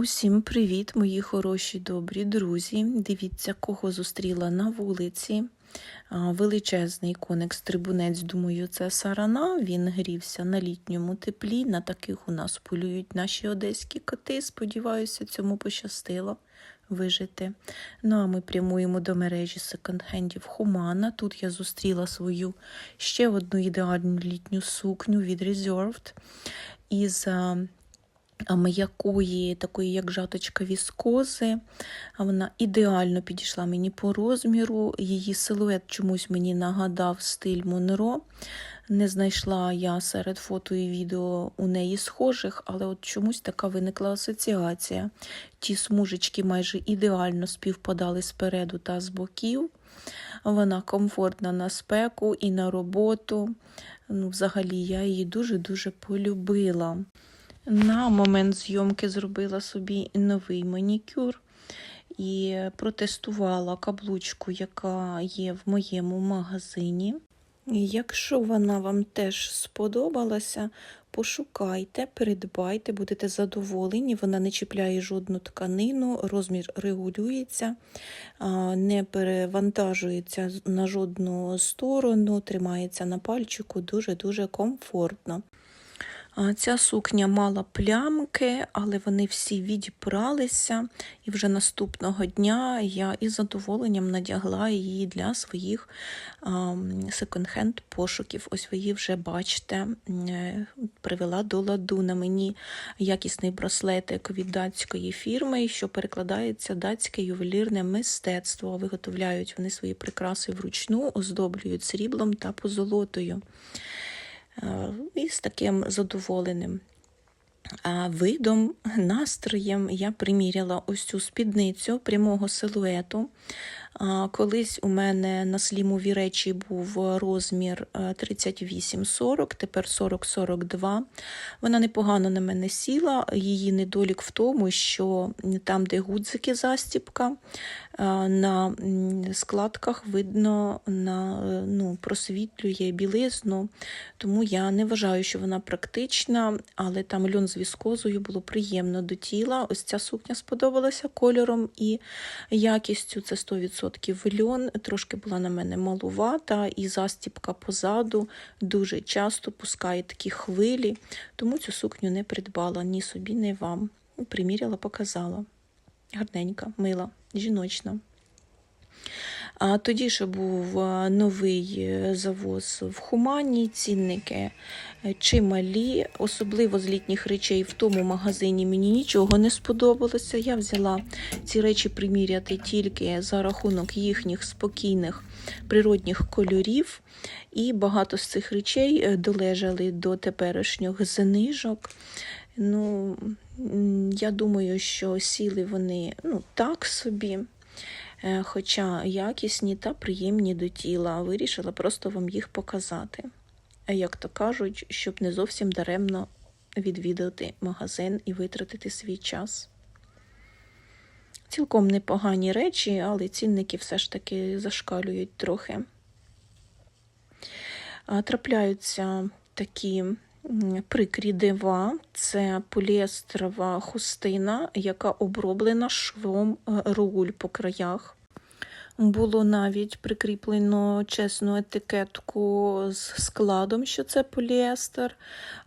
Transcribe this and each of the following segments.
Усім привіт, мої хороші добрі друзі. Дивіться, кого зустріла на вулиці. Величезний коник-стрибунець, думаю, це сарана. Він грівся на літньому теплі. На таких у нас полюють наші одеські коти. Сподіваюся, цьому пощастило вижити. Ну а ми прямуємо до мережі секонд-хендів Хумана. Тут я зустріла свою ще одну ідеальну літню сукню від Reserved із м'якої, такої, як жаточка віскози. Вона ідеально підійшла мені по розміру. Її силует чомусь мені нагадав стиль Монро. Не знайшла я серед фото і відео у неї схожих, але от чомусь така виникла асоціація. Ті смужечки майже ідеально співпадали спереду та з боків. Вона комфортна на спеку і на роботу. Ну, Взагалі, я її дуже-дуже полюбила. На момент зйомки зробила собі новий манікюр і протестувала каблучку, яка є в моєму магазині. Якщо вона вам теж сподобалася, пошукайте, придбайте, будете задоволені. Вона не чіпляє жодну тканину, розмір регулюється, не перевантажується на жодну сторону, тримається на пальчику дуже-дуже комфортно. Ця сукня мала плямки, але вони всі відібралися, і вже наступного дня я із задоволенням надягла її для своїх секонд-хенд пошуків. Ось ви її вже бачите, е, привела до ладу на мені якісний браслетик від датської фірми, що перекладається датське ювелірне мистецтво. Виготовляють вони свої прикраси вручну, оздоблюють сріблом та позолотою. Е, І з таким задоволеним видом, настроєм я приміряла ось цю спідницю прямого силуету. Колись у мене на слімові речі був розмір е, 38-40, тепер 40-42. Вона непогано на мене сіла. Її недолік в тому, що там, де гудзики застіпка, е, на складках видно, на, е, ну, просвітлює білизну, тому я не вважаю, що вона практична, але там льон з віскозою було приємно до тіла. Ось ця сукня сподобалася кольором і якістю. Це 100% льон, трошки була на мене малувата, і застіпка позаду дуже часто пускає такі хвилі, тому цю сукню не придбала ні собі, ні вам. Приміряла, показала. Гарненька, мила, жіночна. А тоді ще був е, новий е, завоз в Хумані, цінники е, чималі, особливо з літніх речей в тому магазині мені нічого не сподобалося. Я взяла ці речі приміряти тільки за рахунок їхніх спокійних природних кольорів. І багато з цих речей долежали до теперішніх знижок. Ну, я думаю, що сіли вони ну, так собі. Е, хоча якісні та приємні до тіла. Вирішила просто вам їх показати. Як то кажуть, щоб не зовсім даремно відвідати магазин і витратити свій час. Цілком непогані речі, але цінники все ж таки зашкалюють трохи. Трапляються такі прикрі дива. Це поліестерова хустина, яка оброблена швом е, руль по краях. Було навіть прикріплено чесну етикетку з складом, що це поліестер,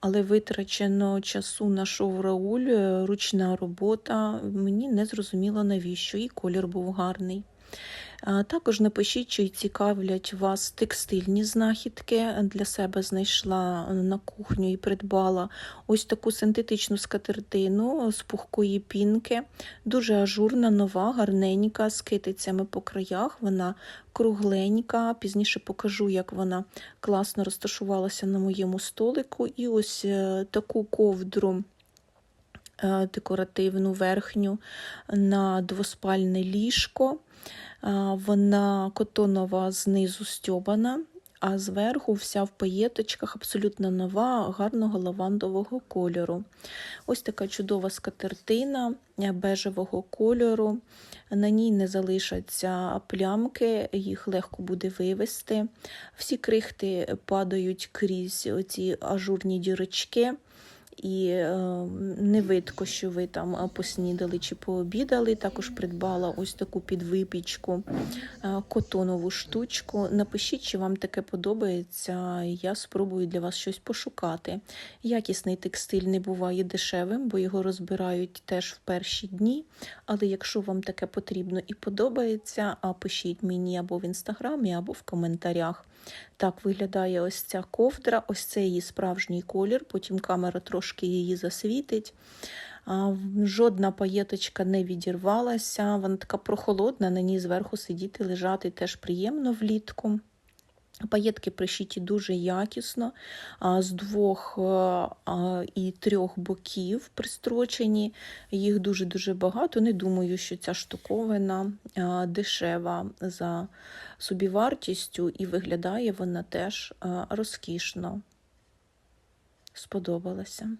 але витрачено часу на шов рауль, е, ручна робота. Мені не зрозуміло навіщо, і колір був гарний. Також напишіть, чи цікавлять вас текстильні знахідки. Для себе знайшла на кухню і придбала ось таку синтетичну скатертину з пухкої пінки. Дуже ажурна, нова, гарненька, з китицями по краях. Вона кругленька. Пізніше покажу, як вона класно розташувалася на моєму столику. І ось е, таку ковдру. Е, Декоративну верхню на двоспальне ліжко. Вона котонова знизу стьобана, а зверху вся в паєточках, абсолютно нова, гарного лавандового кольору. Ось така чудова скатертина е, бежевого кольору. На ній не залишаться плямки, їх легко буде вивести. Всі крихти падають крізь оці ажурні дірочки. І е, не видко, що ви там е, поснідали чи пообідали. Також придбала ось таку підвипічку, е, котонову штучку. Напишіть, чи вам таке подобається. Я спробую для вас щось пошукати. Якісний текстиль не буває дешевим, бо його розбирають теж в перші дні. Але якщо вам таке потрібно і подобається, пишіть мені або в інстаграмі, або в коментарях. Так виглядає ось ця ковдра, ось це її справжній колір, потім камера трошки її засвітить. Жодна паєточка не відірвалася, вона така прохолодна, на ній зверху сидіти, лежати теж приємно влітку. Паєтки пришиті дуже якісно, з двох і трьох боків пристрочені. Їх дуже-дуже багато. Не думаю, що ця штуковина дешева за собівартістю, і виглядає вона теж розкішно. Сподобалася.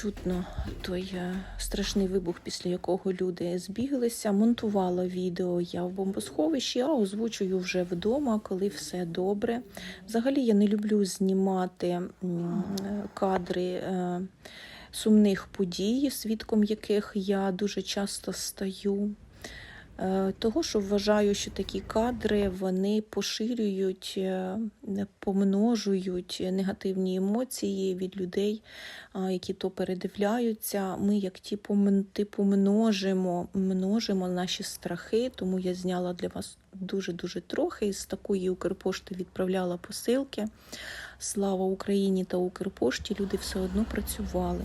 Чутно той е, страшний вибух, після якого люди збіглися. Монтувала відео я в бомбосховищі, а озвучую вже вдома, коли все добре. Взагалі я не люблю знімати кадри е, сумних подій, свідком яких я дуже часто стаю. Е, Того, що вважаю, що такі кадри вони поширюють, е, помножують негативні емоції від людей, які то передивляються. Ми, як ті, типу, множимо, множимо наші страхи, тому я зняла для вас дуже-дуже трохи. Із такої Укрпошти відправляла посилки. Слава Україні та Укрпошті, люди все одно працювали.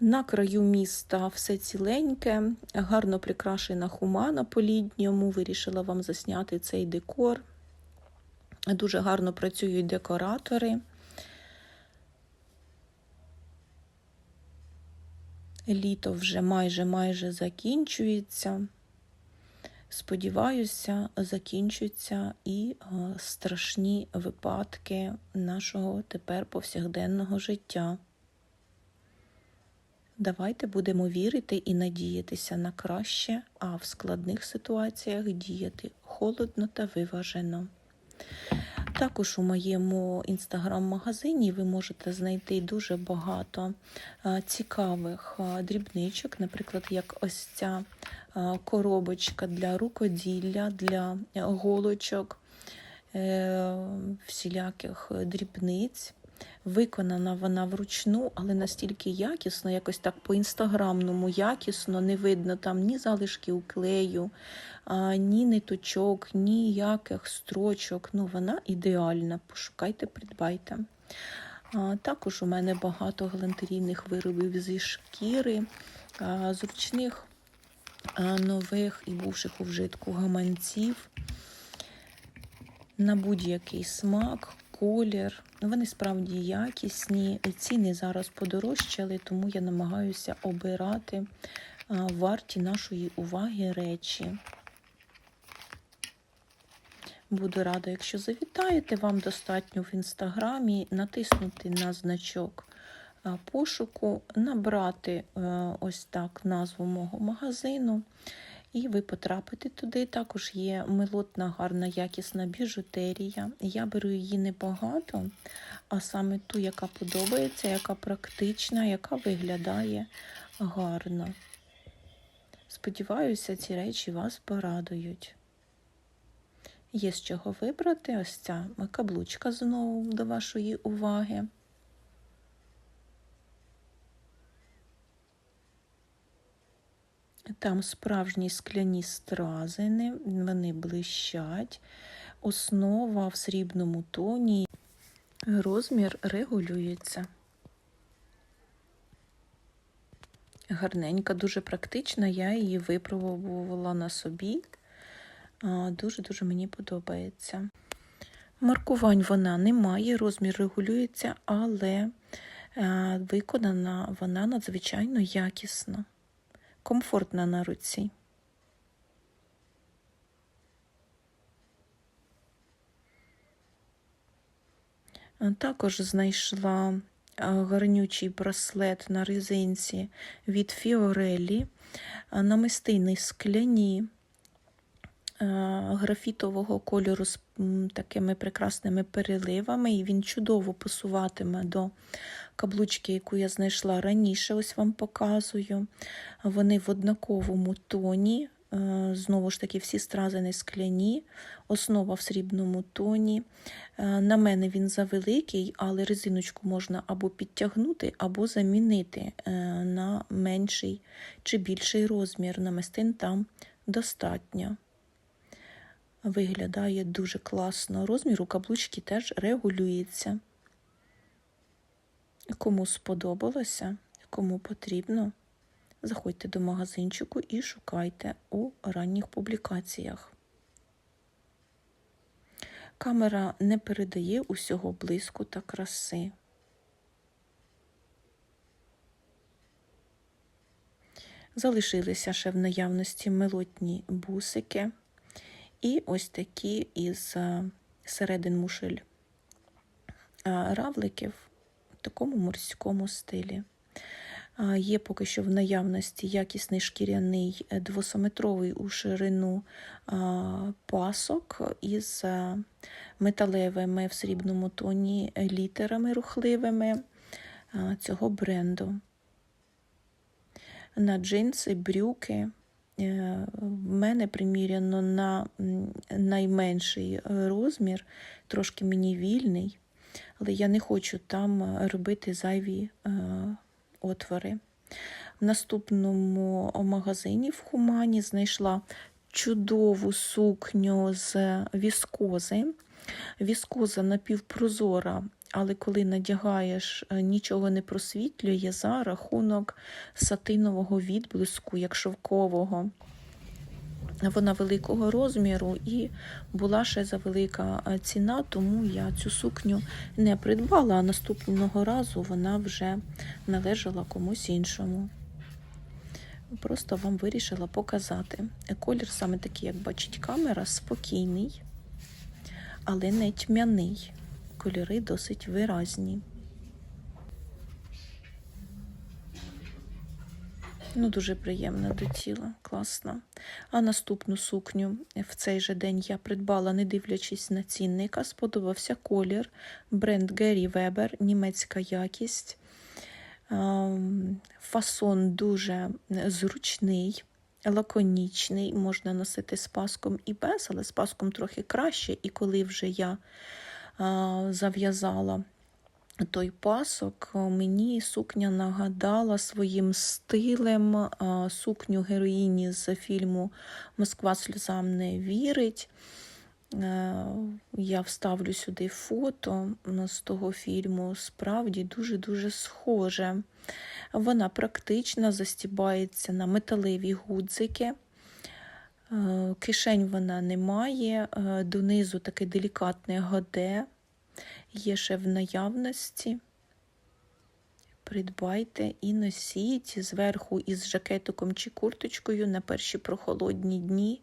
На краю міста все ціленьке, гарно прикрашена хумана по літньому. Вирішила вам засняти цей декор. Дуже гарно працюють декоратори. Літо вже майже майже закінчується. Сподіваюся, закінчуються і е, страшні випадки нашого тепер повсякденного життя. Давайте будемо вірити і надіятися на краще, а в складних ситуаціях діяти холодно та виважено. Також у моєму інстаграм-магазині ви можете знайти дуже багато цікавих дрібничок, наприклад, як ось ця коробочка для рукоділля, для е, голочок, е, всіляких дрібниць. Виконана вона вручну, але настільки якісно, якось так по-інстаграмному якісно, не видно там ні залишків клею, ні ниточок, ніяких строчок. Ну, вона ідеальна. Пошукайте, придбайте. Також у мене багато галантерійних виробів зі шкіри, зручних нових і бувших у вжитку гаманців на будь-який смак, колір. Ну, Вони справді якісні. Ціни зараз подорожчали, тому я намагаюся обирати варті нашої уваги речі. Буду рада, якщо завітаєте, вам достатньо в інстаграмі натиснути на значок пошуку, набрати е, ось так назву мого магазину, і ви потрапите туди. Також є милотна, гарна, якісна біжутерія. Я беру її небагато, а саме ту, яка подобається, яка практична, яка виглядає гарно. Сподіваюся, ці речі вас порадують. Є з чого вибрати ось ця каблучка знову до вашої уваги. Там справжні скляні стразини, вони блищать, основа в срібному тоні, розмір регулюється. Гарненька, дуже практична, я її випробувала на собі. Дуже-дуже мені подобається. Маркувань вона не має, розмір регулюється, але е, виконана вона надзвичайно якісно, комфортна на руці. Також знайшла гарнючий браслет на резинці від Фіорелі, намистини скляні графітового кольору з такими прекрасними переливами, і він чудово пасуватиме до каблучки, яку я знайшла раніше, ось вам показую. Вони в однаковому тоні. Знову ж таки, всі стразини скляні, основа в срібному тоні. На мене він завеликий, але резиночку можна або підтягнути, або замінити на менший чи більший розмір. Намистин там достатньо. Виглядає дуже класно. Розмір у каблучки теж регулюється. Кому сподобалося, кому потрібно, заходьте до магазинчику і шукайте у ранніх публікаціях. Камера не передає усього блиску та краси. Залишилися ще в наявності мелотні бусики. І ось такі із середин мушель равликів в такому морському стилі. Є поки що в наявності якісний шкіряний е, двосометровий у ширину пасок із металевими в срібному тоні літерами рухливими цього бренду. На джинси, брюки. Е, в мене приміряно на найменший розмір, трошки мені вільний, але я не хочу там робити зайві е, отвори. В наступному магазині в Хумані знайшла чудову сукню з віскози. Віскоза напівпрозора, але коли надягаєш, е, нічого не просвітлює за рахунок сатинового відблиску, як шовкового. Вона великого розміру і була ще за велика е, ціна, тому я цю сукню не придбала, а наступного разу вона вже належала комусь іншому. Просто вам вирішила показати. Колір саме такий, як бачить камера, спокійний, але не тьмяний кольори досить виразні. Ну, Дуже приємна до тіла, класна. А наступну сукню в цей же день я придбала, не дивлячись на цінника, сподобався колір. Бренд Гері Вебер, німецька якість. Фасон дуже зручний, лаконічний, можна носити з паском і без, але з паском трохи краще. І коли вже я зав'язала той пасок, мені сукня нагадала своїм стилем сукню героїні з фільму Москва сльозам не вірить. Е, я вставлю сюди фото з того фільму, справді дуже-дуже схоже. Вона практично застібається на металеві гудзики. Е, кишень вона не має, е, донизу таке делікатне годе, є ще в наявності. Придбайте і носіть зверху із жакетиком чи курточкою на перші прохолодні дні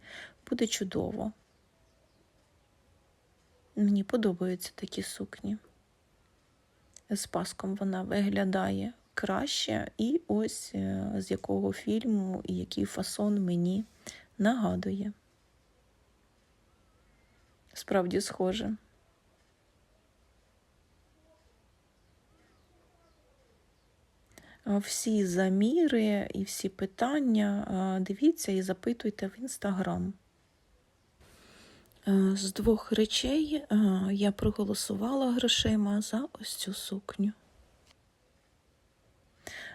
буде чудово. Мені подобаються такі сукні. З паском вона виглядає краще, і ось е, з якого фільму і який фасон мені нагадує. Справді схоже. Всі заміри і всі питання дивіться і запитуйте в інстаграм. З двох речей я проголосувала грошима за ось цю сукню.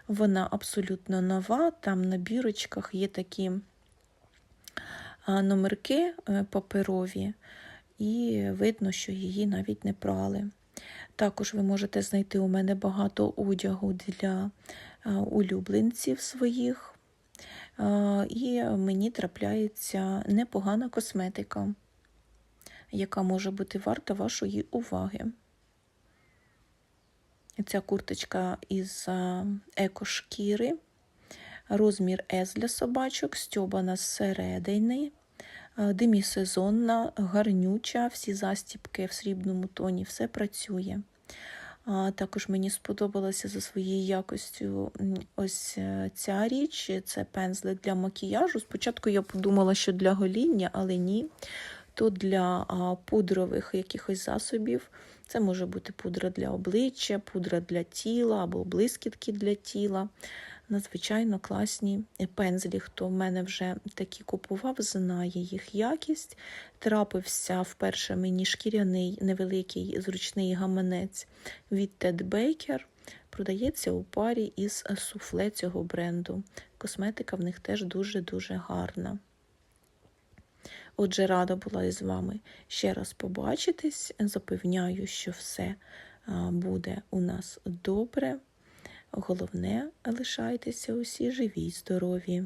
Вона абсолютно нова, там на бірочках є такі номерки е, паперові, і видно, що її навіть не прали. Також ви можете знайти у мене багато одягу для улюбленців своїх, і мені трапляється непогана косметика, яка може бути варта вашої уваги. Ця курточка із екошкіри, розмір S для собачок, стьобана зсередини, демісезонна, гарнюча, всі застіпки в срібному тоні, все працює. Також мені сподобалася за своєю якостю ось е, ця річ. Це пензлик для макіяжу. Спочатку я подумала, що для гоління, але ні. То для пудрових якихось засобів. Це може бути пудра для обличчя, пудра для тіла або блискітки для тіла. Надзвичайно класні пензлі. Хто в мене вже такі купував, знає їх якість. Трапився вперше мені шкіряний невеликий зручний гаманець від Ted Baker. Продається у парі із суфле цього бренду. Косметика в них теж дуже-дуже гарна. Отже, рада була із вами ще раз побачитись. Запевняю, що все буде у нас добре. Головне, лишайтеся усі живі й здорові.